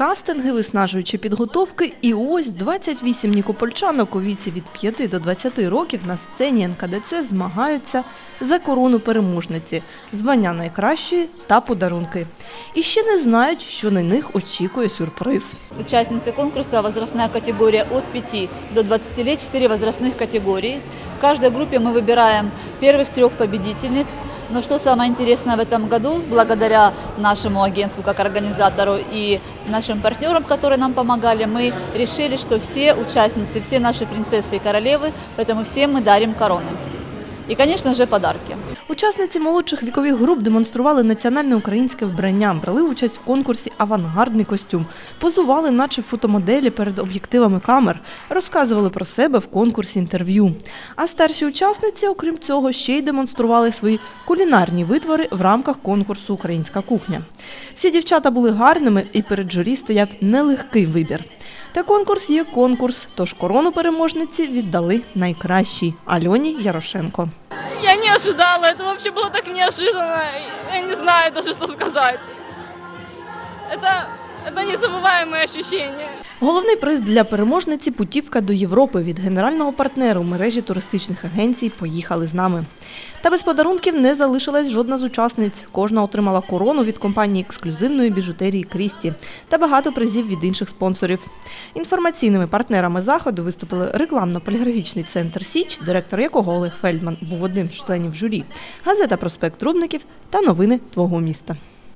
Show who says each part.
Speaker 1: кастинги, виснажуючі підготовки. І ось 28 нікопольчанок у віці від 5 до 20 років на сцені НКДЦ змагаються за корону переможниці, звання найкращої та подарунки. І ще не знають, що на них очікує сюрприз.
Speaker 2: Участницы конкурса возрастная категория от 5 до 20 лет, 4 возрастных категории. В каждой группе мы выбираем первых трех победительниц. Но что самое интересное в этом году, благодаря нашему агентству как организатору и нашим партнерам, которые нам помогали, мы решили, что все участницы, все наши принцессы и королевы, поэтому всем мы дарим короны. И, конечно же, подарки.
Speaker 1: Учасниці молодших вікових груп демонстрували національне українське вбрання, брали участь в конкурсі Авангардний костюм, позували, наче фотомоделі перед об'єктивами камер, розказували про себе в конкурсі інтерв'ю. А старші учасниці, окрім цього, ще й демонстрували свої кулінарні витвори в рамках конкурсу Українська кухня. Всі дівчата були гарними, і перед журі стояв нелегкий вибір. Та конкурс є конкурс, тож корону переможниці віддали найкращій Альоні Ярошенко
Speaker 3: Я не ожидала, это вообще было так неожиданно. Я не знаю даже, что сказать. Это, это незабываемые ощущения.
Speaker 1: Головний приз для переможниці путівка до Європи від генерального партнеру мережі туристичних агенцій Поїхали з нами. Та без подарунків не залишилась жодна з учасниць. Кожна отримала корону від компанії ексклюзивної біжутерії Крісті та багато призів від інших спонсорів. Інформаційними партнерами заходу виступили рекламно-поліграфічний центр Січ, директор якого Олег Фельдман був одним з членів журі, газета Проспект Рудників та новини твого міста.